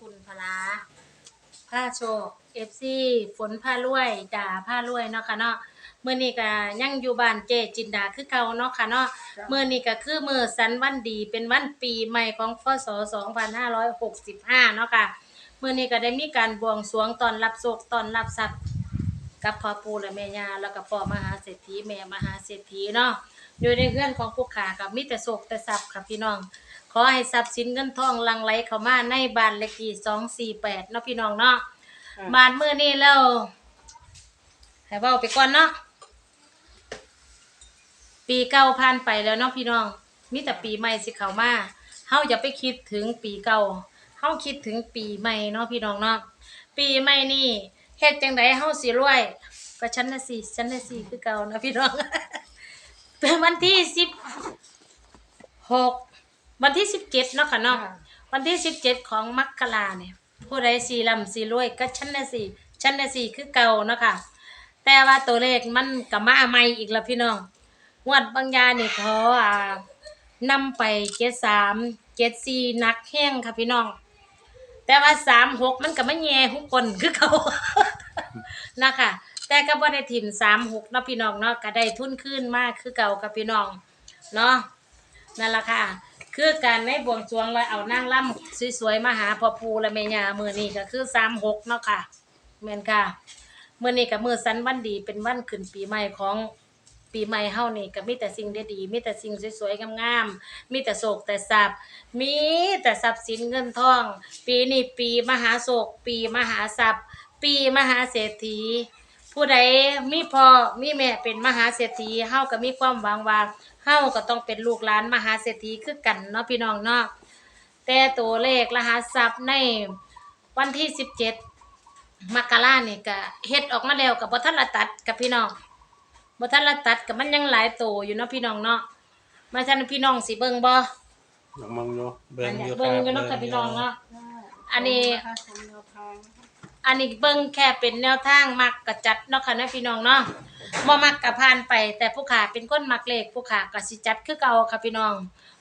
ปุ่นพลาผ้าโชคเอฟซีฝนผ้ารวยจ่าผ้ารวยเนาะค่ะเนาะมื้อนี้ก็ยังอยู่บ้านเจจินดาคือเก่าเนาะค่ะเนาะมื้อนี้ก็คือมื้อสันวันดีเป็นวันปีใหม่ของพศ2565เนาะค่ะมื้อนี้ก็ได้มีการบวงสรวงตอนรับโชคตอนรับทรัพย์กับพ่อปู่และแม่ย่าแล้วก็พ่อมหาเศรษฐีแม่มหาเศรษฐีเนาะอยู่ในเรือนของผู้ขากับมีแต่โศกแต่ทรัพย์ค่ะพี่น้อง ขอให้ทรัพย์สินเงินทองหลังไหลเข้ามาในบ้านเลขที่248เนาะพี่น้องเนาะบ้านมื้อนี้แล้วให้เว้าไปก่อนเนาะปีเก่าผ่านไปแล้วเนาะพี่น้องมีแต่ปีใหม่สิเข้ามาเฮาอย่าไปคิดถึงปีเก่าเฮาคิดถึงปีใหม่เนาะพี่น้องเนาะปีใหม่นี่เฮ็ดจังไดเฮาสิรวย ก็ชั้นละสี่ชั้นละสี่คือเก่านะพี่น้องเป็นวันที่สิบหก วันที่สิบเจ็ดเนาะค่ะเนาะวันที่สิบเจ็ดของมกราเนี่ย ผู้ใดสี่ลำสี่รวยก็ชั้นละสี่ชั้นละสี่คือเก่าเนาะค่ะ แต่ว่าตัวเลขมันกับมาใหม่อีกแล้วพี่น้องงวดบางยานี่เขาอ่านำไปเจ็ดสามเจ็ดสี่นักแห้งค่ะพี่น้อง แต่ว่าสามหกมันก็ไม่แย่ทุกคนคือเขานะคะแต่ก็บ่ได้ถิ่มสามหกเนาะพี่น้องเนาะก็ได้ทุนขึ้นมากคือเก่ากับพี่น้องเนาะนั่นล่ะค่ะ คือการในบวงสรวงแล้วเอานางล่ำสวยๆมาหาพ่อปูและแม่ยามือนี้ก็คือสามหกเนาะค่ะแม่นค่ะมื้อนี้ก็มื้อสันวันดีเป็นวันขึ้นปีใหม่ของปีใหม่เฮานี่ก็มีแต่สิ่งดีๆมีแต่สิ่งสวยๆงามๆมีแต่โศกแต่ทรัพย์มีแต่ทรัพย์สินเงินทอง ปีนี้ปีมหาโศก ปีมหาทรัพย์ ปีมหาเศรษฐี ผู้ใดมีพ่อมีแม่เป็นมหาเศรษฐีเฮาก็มีความหวังว่า เฮาก็ต้องเป็นลูกหลานมหาเศรษฐีคือกันเนาะพี่น้องเนาะแต่ตัวเลขรหัสทรัพย์ในวันที่17มกราเนี่ยก็เฮ็ดออกมาแล้วก็บ่ทันละตัดกับพี่น้องบ่ทันละตัดก็มันยังหลายโตอยู่เนาะพี่น้องเนาะมาซั่นพี่น้องสิเบิ่งบ่ยังมองอยู่เบิ่งอยู่เบิ่งอยู่เนาะค่ะพี่น้องเนาะอันนี้ อันนี้เบิ่งแค่เป็นแนวทางมักกะจัดเนาะค่ะนะพี่น้องเนาะบ่มักกะผ่านไป แต่ผู้ขาเป็นคนมักเลขผู้ขาก็สิจัดคือเก่าค่ะพี่น้อง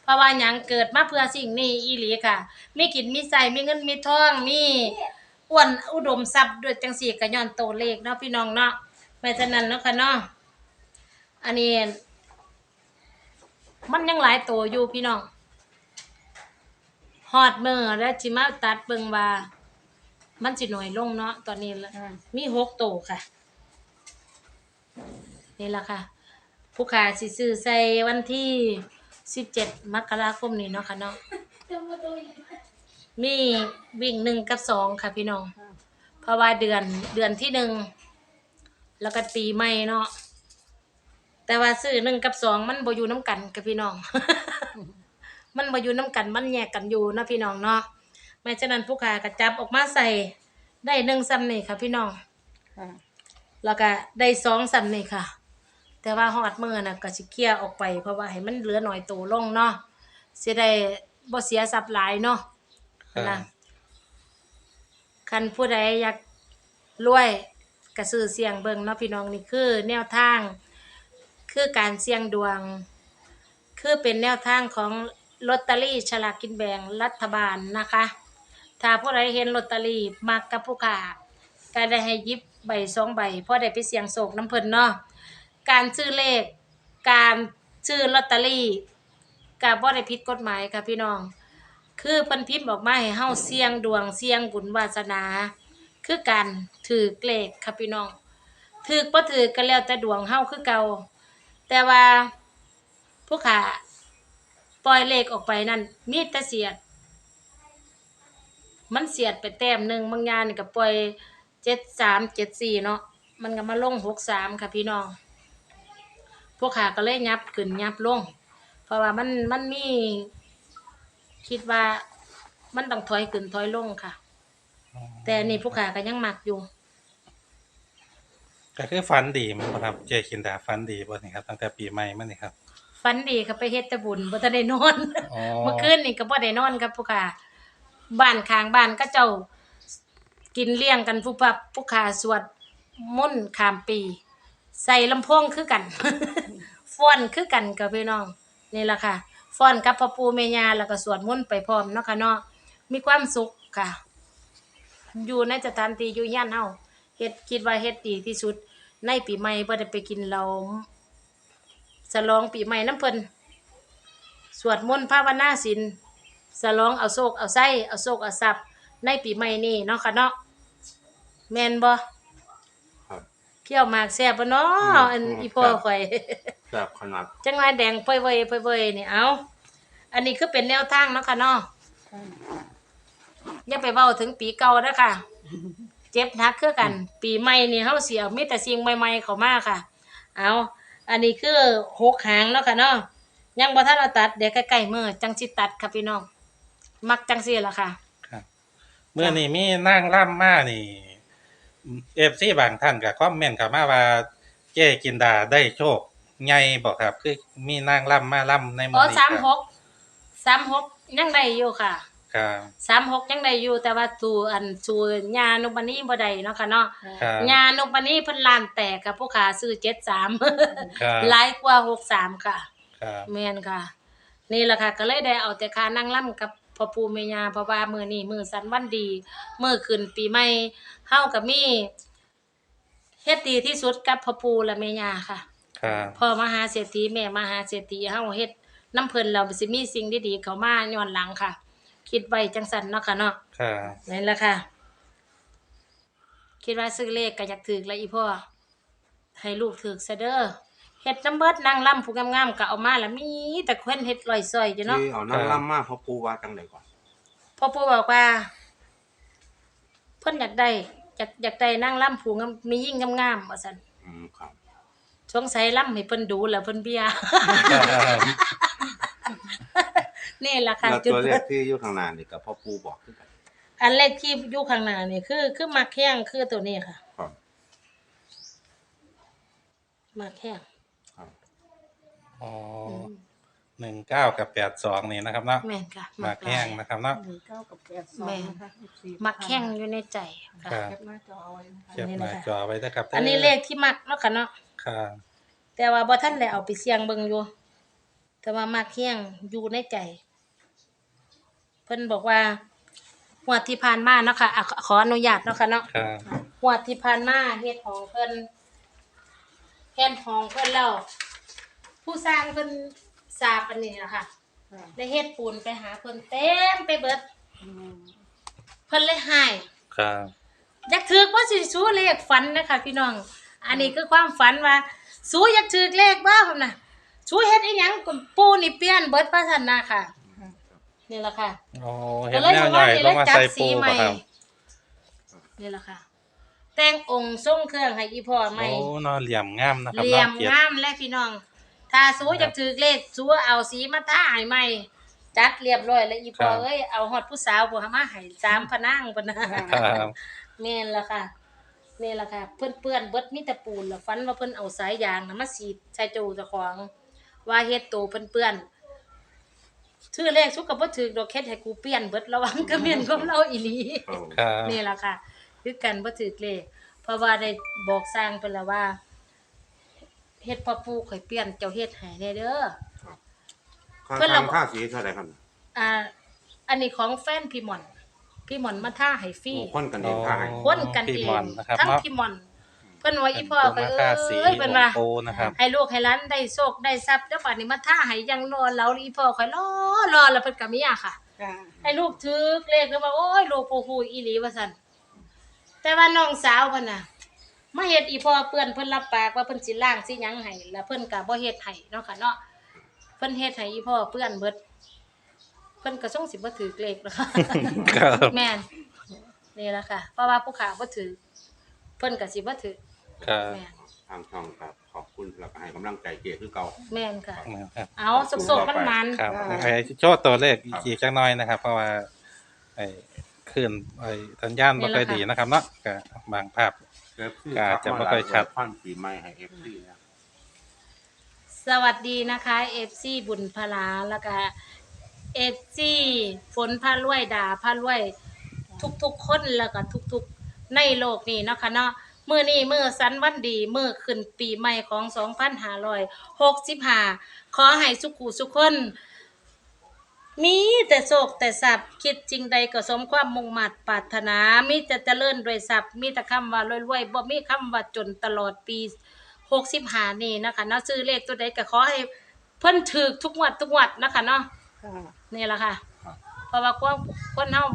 เพราะว่าหยังเกิดมาเพื่อสิ่งนี้อีหลีค่ะ มีกินมีใส่มีเงินมีทองมีอ้วนอุดมทรัพย์ด้วยจังสี่ก็ย้อนโตวเลขเนาะพี่น้องเนาะไม่ฉะนั้นเนาะค่ะเนาะอันนี้ มันยังหลายตัวอยู่พี่น้องฮอดมือแล้วจิมาตัดเบิ่งว่า มันสิหน่อยลงเนาะตอนนี้ละมีหกโตวค่ะ นี่ละค่ะ ผู้ขาสิซื้อใส่วันที่สิบเจ็ดมกราคมนี้เนาะค่ะเนาะมีวิ่งหนึ่งกับสองค่ะพี่น้องเพราะว่าเดือนเดือนที่หนึ่งแล้วก็ปีใหม่เนาะแต่ว่าซื้อหนึ่งกับสองมันบ่อยู่น้ำกันกับพี่น้อง มันบ่อยู่น้ำกันมันแยกกันอยู่นะพี่น้องเนาะ ไม่ฉะนั้นผู้ขากระจับออกมาใส่ได้หนึ่งซ้ำนี่ค่ะ พี่น้องแล้วก็ได้สองซ้ำนี่ค่ะ แต่ว่าหอดมือน่ะก็สิเคลียร์ออกไป เพราะว่าให้มันเหลือหน่อยโตลงเนาะสิได้บ่เสียทรัพย์หลายเนาะครับนะคันผู้ใดอยากรวยกระซื้อเสียงเบิ่งเนาะพี่น้องนี่คือ แนวทาง คือการเสี่ยงดวง คือเป็นแนวทางของลอตเตอรี่ฉลากกินแบ่งรัฐบาลนะคะ ถ้าผู้ใดเห็นลอตเตอรี่มักกับผู้ขาก็ได้ให้หยิบใบสองใบเพราะได้ไปเสี่ยงโศกน้ำเพิ่นเนาะการซื้อเลข การซื้อลอตเตอรี่ก็บ่ได้ผิดกฎหมายค่ะพี่น้อง คือเพิ่นพิมพ์ออกมาให้เฮาเสี่ยงดวงเสี่ยงบุญวาสนา คือการถือเลขค่ะพี่น้องถือบ่ถือก็แล้วแต่ดวงเฮาคือเก่าแต่ว่าผู้ขาปล่อยเลขออกไปนั่นมีแต่เสียด มันเสียดไปแต้มหนึ่งบางอยางนี่ก็ปล่อยเจ็ดสามเจ็ดสี่เนาะมันก็มาลงหกสามค่ะพี่น้อง พวกขาก็เลยยับขึ้นยับลง เพราะว่ามันมันมี คิดว่ามันต้องถอยขึ้นถอยลงค่ะ แต่นี่พวกขาก็ยังหมักอยู่ ก็คือฝันดีมันบ่ครับเจคินดาฝันดีบ่นี่ครับตั้งแต่ปีใหม่มานี่ครับฟันดีค่ะไปเฮ็ดแต่บุญบ่ทันได้นอน อ๋อ เมื่อคืนนี่ก็บ่ได้นอนครับพวกขา บ้านข้างบ้านก็เจ้ากินเลี้ยงกันผู้ปับผู้ขาสวดมนต์ข้ามปี ใส่ลำโพงคือกัน ฟ้อนคือกันกับพี่น้องนี่แหละค่ะฟ้อนกับพ่อปู่แม่ย่าแล้วก็สวดมนต์ไปพร้อมเนาะค่ะเนาะมีความสุขค่ะ อยู่ในสถานที่อยู่ย่านเฮาเฮ็ดคิดว่าเฮ็ดดีที่สุด ในปีใหม่บ่ได้ไปกินเหล้าฉลองปีใหม่น้ำเพิ่นสวดมนต์ภาวนาศีล ฉลองเอาโชคเอาไส้เอาโชคเอาทรัพย์ในปีใหม่นี้เนาะค่ะเนาะแม่นบ่ครับเคี่ยวหมากแซ่บบ่เนาะอืมอันอืมอีพ่อครับ ข่อย แบบขนาดจังหวะแดงเป่อยๆเป่อยๆนี่เอาอันนี้คือเป็นแนวทางเนาะค่ะเนาะอย่าไปเว้าถึงปีเก่าเด้อค่ะ เจ็บหนักคือกัน ปีใหม่นี่เฮาสิเอามีแต่สิ่งใหม่ ๆ เข้ามาค่ะ เอาอันนี้คือหกหางเนาะค่ะเนาะยังบ่ทันเอาตัดเดี๋ยวใกล้ๆมื้อจังสิตัดค่ะพี่น้อง มักจังซี่ล่ะค่ะครับเมื่อนี้มีนางร่ำมานี่เอฟซีบางท่านก็คอมเมนต์เข้ามาว่า เจ้กินดาได้โชคใหญ่บอกครับ คือมีนางร่ำมาร่ำในมื้อ๋ออนี้ครับ36 36ยังได้อยู่ค่ะครับ36ยังได้อยู่แต่ว่าสู่อันสู่ญานุบันนี้บ่ได้เนาะค่ะเนาะครับญานุบันนี้เพิ่นล้านแตกกับผู้ขาซื้อ73ครับหลายกว่า63ค่ะครับ แม่นค่ะ นี่แหละค่ะ ก็เลยได้เอาแต่ค่านั่งล่ำกับ พ่อปู่แม่ย่าเพราะว่ามื้อนี้มื้อสันวันดีมื้อขึ้นปีใหม่เฮาก็มีเฮ็ดดีที่สุดกับพ่อปู่และแม่ย่าค่ะครับพ่อมหาเศรษฐีแม่มหาเศรษฐีเฮาเฮ็ดน้ำเพิ่นแล้วสิมีสิ่งดีๆเข้ามาย้อนหลังค่ะ คิดไว้จังซั่นเนาะค่ะเนาะครับนั่นแหละค่ะ คิดว่าซื้อเลขก็อยากถือแล้วอีพ่อให้ลูกถือซะเด้อ เฮ็ดน้ำเบิดนางล่ำผู้งามๆก็เอามาแล้วมีแต่คนเฮ็ดลอยซอยอยู่เนาะที่เอานั่งล่ำมาเพราะปูว่าจังไดก่อนพ่อปู่บอกว่า เพิ่นอยากได้อยากอยากได้นางล่ำผู้งามมียิ่งงามๆว่าซั่นอืมครับสงสัยล่ำให้เพิ่นดูแล้วเพิ่นเบียครับนี่ล่ะค่ะแล้วจุดตัวเลขที่อยู่ข้างหน้านี่ก็พ่อปูบอกคือกันอันเลขที่อยู่ข้างหน้านี่คือ คือมักแข้งคือตัวนี้ค่ะ ครับมักแข้งครับ อ๋ออืมหนึ่งเก้ากับแปดสองนี่นะครับเนาะแม่นค่ะหมากแห้งหลายนะครับเนาะ หนึ่งเก้ากับแปดสองแม่นะคะมักแข้งอยู่ในใจค่ะ ครับ แคปหน้าจอเอาไว้นะคะ เก็บหน้าจอไว้นะครับอันนี้เลขที่มักเนาะค่ะเนาะครับแต่ว่าบ่ทันได้เอาไปเสี่ยงเบิ่งอยู่ แต่ว่ามักแข้งอยู่ในใจ เพิ่นบอกว่างวดที่ผ่านมาเนาะค่ะอะขอขออนุญาตเนาะค่ะเนาะครับงวดที่ผ่านมาเฮ็ดของเพิ่นเฮ็ดของเพิ่นแล้ว ผู้สร้างเพิ่นทราบอันนี้นะคะค่ะได้เฮ็ดปูนไปหาเพิ่นเต็มไปเบิดอืมเพิ่นเลยหาย ครับอยากถือว่าสิสู้เลขฝันนะคะพี่น้อง อันนี้คือความฝันว่าสู้อยากถือเลขบ้าผมนะสู้เฮ็ดอีหยังก็ปูนี่เปลี่ยนเบิดพระสันนาค่ะนี่แหละค่ะโอ้เห็นแนวใหญ่ลงมาใส่ปูป่ะครับนี่แหละค่ะ แต่งองค์ทรงเครื่องให้อีพ่อใหม่โอ้นอนเหลี่ยมงามนะครับเหลี่ยมน้องเกียรติงามและพี่น้อง ถ้าสู้อยากถือเลขสู้เอาสีมาท่าให้ใหม่ จัดเรียบร้อยแล้วอีพ่อเอ้ยเอาฮอดผู้สาวบ่มาให้สามพะนางพุ่นนะครับแม่นละค่ะนี่ละค่ะเพื่อนเปื้อนๆเบิดมีแต่ปูนแล้วฟันว่าเพิ่นเอาสายยางนะมาสีดใส่โจเจ้าของ ว่าเฮ็ดโตเพิ่นเปื้อนชื่อเลขสุกกับบ่ถือดอกเฮ็ดให้กูเปลี่ยนเบิดระวังก็แม่นของเราอีหลีครับครับนี่ละค่ะ คือกันบ่ถือเลขเพราะว่าได้บอกสร้างเพิ่นแล้วว่า เฮ็ดพ่อปู่ข่อยเปลี่ยนเจ้าเฮ็ดให้แน่เด้อ ค่าเพิ่นเรา ทำค่าสีเท่าไหร่ครับอ่า อันนี้ของแฟนพี่หม่อน พี่หม่อนมาท่าให้ฟรี โอ้คนกันเองค่าให้ คนกันเอพี่งมอนนะครับทั้งเนาะ พี่หม่อน เพิ่นว่าอีพ่อเป็ก็นเอมาค่าสี้ยเพิ่นว่าโอนะครับ ให้ลูกให้หล้านได้โชคได้ทรัพย์แล้วบัดนี้มาท่าให้ยังรอเราอีพ่อข่อยรอรอแล้วเพิ่นก็มีอะค่ะค่ะให้ลูกถึกเลขแล้วว่าโอ้ยลูกปูฮูอีหลีว่าซั่นแต่ว่าน้องสาวเพิ่นน่ะ มาเฮ็ดอีพ่อเปื้อนเพิ่นรับปากว่าเพิ่นสิล้างสิหยังให้แล้วเพิ่นก็บ่เฮ็ดให้เนาะค่ะเนาะเพิ่นเฮ็ดให้อีพ่อเปื้อนเบิดเพิ่นก็ส่งสิบ่ถือเลขนะคะครับแม่นนี่ล่ะค่ะ เพราะว่าผู้ขาบ่ถือเพิ่นก็สิบ่ถือครับแม่นทางช่องครับ ขอบคุณแล้วก็ให้กำลังใจเกียรติคือเก่า แม่นค่ะ ครับเอาสุกๆมันมันครับไอ้โชว์ตัวเลขอีกจักหน่อยนะครับ เพราะว่าไอ้คลื่นไอ้สัญญาณบ่ค่อยดีนะครับเนาะก็บางภาพ เอฟซีอาจจะไม่ค่อยชัด พันปีใหม่ให้เอฟซีนะ สวัสดีนะคะ FC บุญพลาแล้วก็ FC ฝนพารวยดาพารวย ทุกๆคนแล้วก็ทุกๆในโลกนี้เนาะค่ะเนาะมื้อนี้มื้อสันวันดีมื้อขึ้นปีใหม่ของ 2565 ขอให้สุขุสุขคน มีแต่โศกแต่สับคิดจริงใดก็สมความมุ่งมั่นปรารถนา มีแต่เจริญด้วยทรัพย์มีแต่คำว่ารวยๆบ่มีคำว่าจนตลอดปี65นี่นะคะเนาะซื้อเลขตัวใดก็ขอให้เพิ่นถูกทุกงวดทุกงวดนะคะเนาะนี่แหละค่ะเพราะว่าคนคนเฮา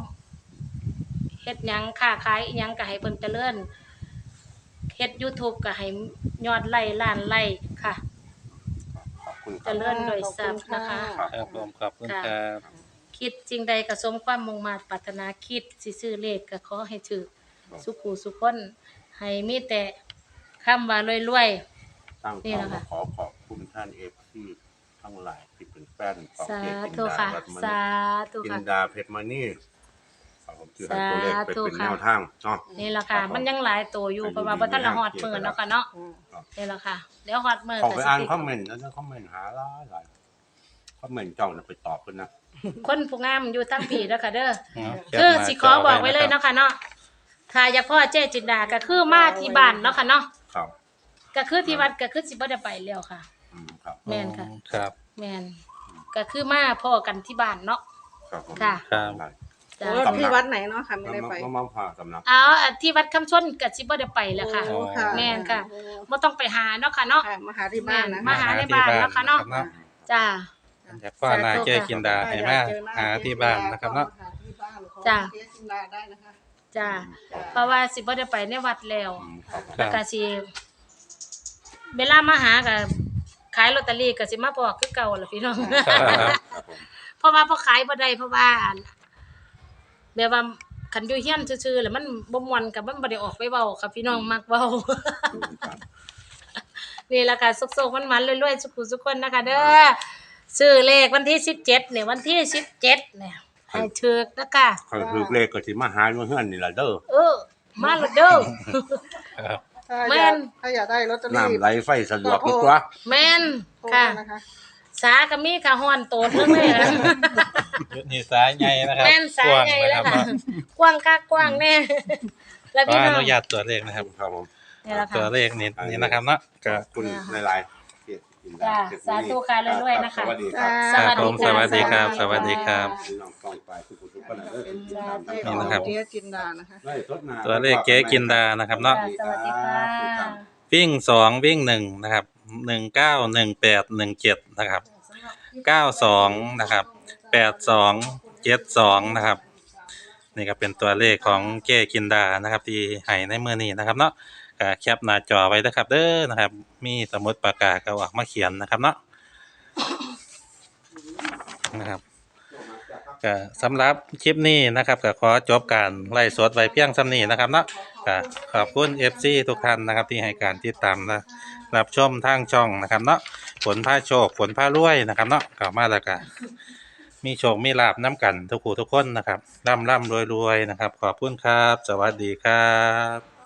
เฮ็ดหยังค้าขายหยังก็ให้เพิ่นเจริญเฮ็ด YouTube ก็ให้ยอดไลค์ล้านไลค์ค่ะ คุณคเจรับ ริญด้วยทรัพย์นะคะครับผมขอบคุณครับ คิดจริงใดก็สมความมุ่งมา่ปรารถนาคิดสิซื้อเลขก็ขอให้ถือสุขูสุขคนให้มีแต่คำว่ารวย ตั้งนี่เขาแหละค่ะขอขอบคุณท่านเอฟซีทั้งหลายที่เป็นแฟนของๆ สาเจกินธุดาค่ะวัดมสาณีธุกินค่ะดาเพชรมานี่ครับ ผมที่ให้ตัวเลขไปสาธุเป็นค่ะแนวทางเนาะ นี่แหละค่ะ ครับผมมันยังหลายตัวอยู่เพราะว่าบ่ทันละฮอดมื้อเนาะค่ะเนาะค่ะนี่แหละค่ะ เดี๋ยวฮอดมื้อขอก็ไปสิอ่านติดคอมเมนต์แล้วคอมเมนต์หาหลายหลายคอมเมนต์เจ้าน่ะไปตอบเพิ่นนะคนผู้งามอยู่ทั้งผีเด้อค่ะเด้อแคปคือหน้าสิขอบอกไว้เลยจเนาะค่ะเนาะถ้าอยากพ่อเจ๊จินดาก็คือมาที่บ้านเนาะค่ะเนาะครับก็คือที่วัดก็คือสิบ่ได้ไปแล้วค่ะ อืมครับแม่นค่ะ ครับ แม่นก็คือมาพ่อกันที่บ้านเนาะ ครับผมค่ะ ครับ จ้ะโอ้ที่วัดไหนเนาะค่ะไม่ได้ไป มามาพาสำนัก เอาอันที่วัดคำชนก็สิบ่ได้ไปแล้วค่ะ โอ้ค่ะแม่นค่ะโอ้บ่ต้องไปหาเนาะค่ะเนาะ ค่ะมาหาที่บ้านนะมาคะหาในบ้านเนาะค่ะเนาะรับจ้า อยากพ่อนาเจกินดาให้มาหาที่บ้านนะครับเนาะหาที่บ้านของจ้ะ เจ๊จินดาได้นะคะ จ้าเพราะว่าสิบ่ได้ไปในวัดแล้ว อืมครับผมครัแล้วบก็สิเวลามาหาก็ขายลอตเตอรี่ก็สิมาบอกคือเก่าล่ะพี่น้อง ครับผม เพราะว่าพอขายบ่ได้เพราะว่า แบบว่าคันอยู่เฮียนซื่อๆแล้วมันบ่ม่วนกับมันบ่ได้ออกไปเว้าค่ะพี่น้องมักเว้าครับนี่แหละค่ะสุกๆมันๆรวยๆสุขุสุกคนนะคะเด้อซื้อเลขวันที่17เนี่ยวันที่17เนี่ยให้ถูกนะคะใครคือเลขก็สิมาหาอยู่เฮือนนี่ล่ะเด้อเออ มาและเด้อครับถ้าแม่อยากนถ้าอยากได้ลอตเตอรี่น้ำไหลไฟสะดวกทุกตัว แม่นโทรค่ะ มานะคะ สาก็มีค่ะฮ้อนโตดเรื่องเลยนะ นี่สายใหญ่นะครับแม่นสายไงแล้วค่ะกว้างคักกว้างแน่แล้วขอพี่อน้อง นุญาตตัวเลขนะครับครับผมนี่แหละตัวค่ะ เลขนี่นี่นะครับเนาะขก็อบคุณในไลน์เจกินดจ้าสาธุค่ะรวยๆนะคะ สวัสดีครับสวัสดีผมสวัสดีครับสวัสดีครับ พี่น้องต้องไปทุกคนทุกคนเด้อเป็นติดตามเลขทั้งขสอองนะครับ เจ๊จินดานะคะ ไล่สดหน้า ตัวเลขเก๋กินดานะครับเนาะ สวัสดีค่ะ วิ่งสองวิ่งหนึ่งนะครับ หนึ่งเก้าหนึ่งแปดหนึ่งเจ็ดนะครับเก้าสองนะครับแปดสองเจ็ดสองนะครับนี่ก็เป็นตัวเลขของเก้กินดานะครับ ที่ให้ในมือนี้นะครับเนาะก็แคปหน้าจอไว้นะครับ เด้อนะครับ มีสมุดปากกาก็ออกมาเขียนนะครับเนาะนะครับก็สำหรับคลิปนี้นะครับก็ขอจบการไล่สดไว้เพียงสำนี้นะครับเนาะก็ขอบคุณ FC ทุกท่านนะครับที่ให้การติดตามนะ รับชมทางช่องนะครับเนาะฝนผ้าโชคฝนผ้ารวยนะครับเนาะกลับมาแล้วก็มีโชคมีลาบน้ำกันทุกคู่ทุกคนนะครับร่ำร่ำรวยรวยนะครับ ขอบคุณครับ สวัสดีครับ